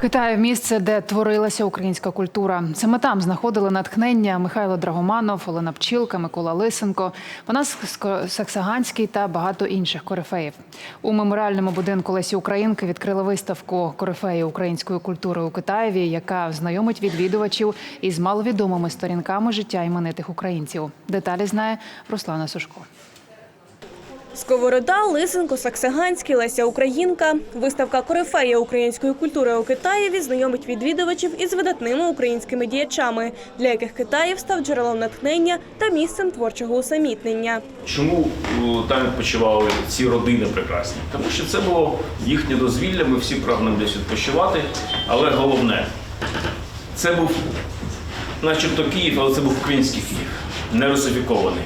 Китай місце, де творилася українська культура. Саме там знаходили натхнення Михайло Драгоманов, Олена Пчілка, Микола Лисенко, Панас Саксаганський та багато інших корифеїв. У меморіальному будинку Лесі Українки відкрили виставку корифеї української культури у Китаєві, яка знайомить відвідувачів із маловідомими сторінками життя іменитих українців. Деталі знає Руслана Сушко. Сковорода, Лисенко, Саксаганський, Леся Українка. Виставка «Корифея української культури у Китаєві» знайомить відвідувачів із видатними українськими діячами, для яких Китаїв став джерелом натхнення та місцем творчого усамітнення. Чому там відпочивали ці родини прекрасні? Тому що це було їхнє дозвілля, ми всі прагнемо десь відпочивати. Але головне, це був начебто Київ, але це був український Київ, не русифікований.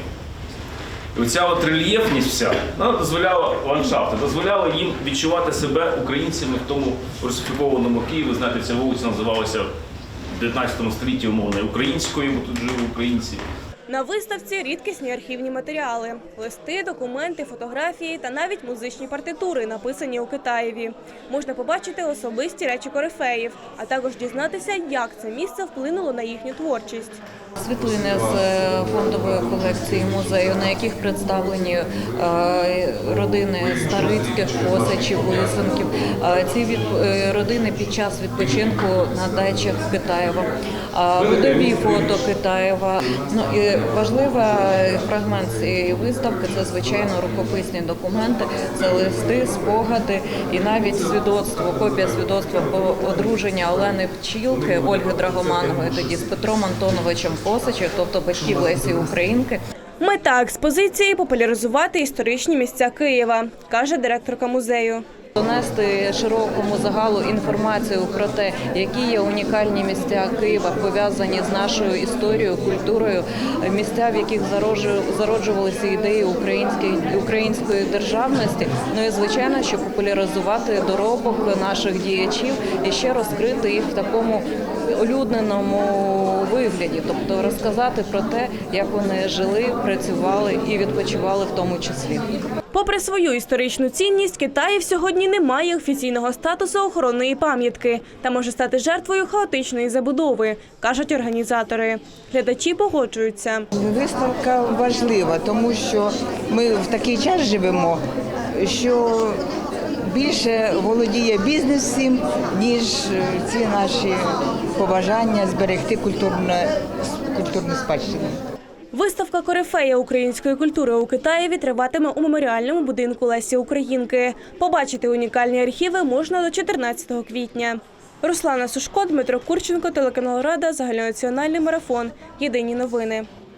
І оця от рельєфність вся вона дозволяла ландшафти, дозволяла їм відчувати себе українцями в тому русифікованому Києві. Знаєте, ця вулиця називалася в 19 столітті умовно українською, бо тут жили українці. На виставці рідкісні архівні матеріали, листи, документи, фотографії та навіть музичні партитури, написані у Китаєві. Можна побачити особисті речі корифеїв, а також дізнатися, як це місце вплинуло на їхню творчість. Світлини з е, фондової колекції музею, на яких представлені е, родини Старицьких, Косачів, Лисенків. Е, Ці е, родини під час відпочинку на дачах Китаєва, Е, фото Китаєва. Ну і важливий фрагмент цієї виставки це звичайно рукописні документи, це листи, спогади і навіть свідоцтво, копія свідоцтва про одруження Олени Пчілки, Ольги Драгоманової тоді з Петром Антоновичем Косачем, тобто батьків Лесі Українки. Мета експозиції популяризувати історичні місця Києва, каже директорка музею. Донести широкому загалу інформацію про те, які є унікальні місця Києва, пов'язані з нашою історією, культурою, місця, в яких зароджу- зароджувалися ідеї української української державності. Ну і звичайно, щоб популяризувати доробок наших діячів і ще розкрити їх в такому улюдненому вигляді, тобто розказати про те, як вони жили, працювали і відпочивали в тому числі. Попри свою історичну цінність, Китаїв сьогодні не має офіційного статусу охоронної пам'ятки та може стати жертвою хаотичної забудови, кажуть організатори. Глядачі погоджуються. Виставка важлива, тому що ми в такий час живемо, що більше володіє бізнес всім, ніж ці наші побажання зберегти культурну спадщину. Виставка корифея української культури у Китаєві триватиме у меморіальному будинку Лесі Українки. Побачити унікальні архіви можна до 14 квітня. Руслана Сушко, Дмитро Курченко, телеканал Рада, загальнонаціональний марафон. Єдині новини.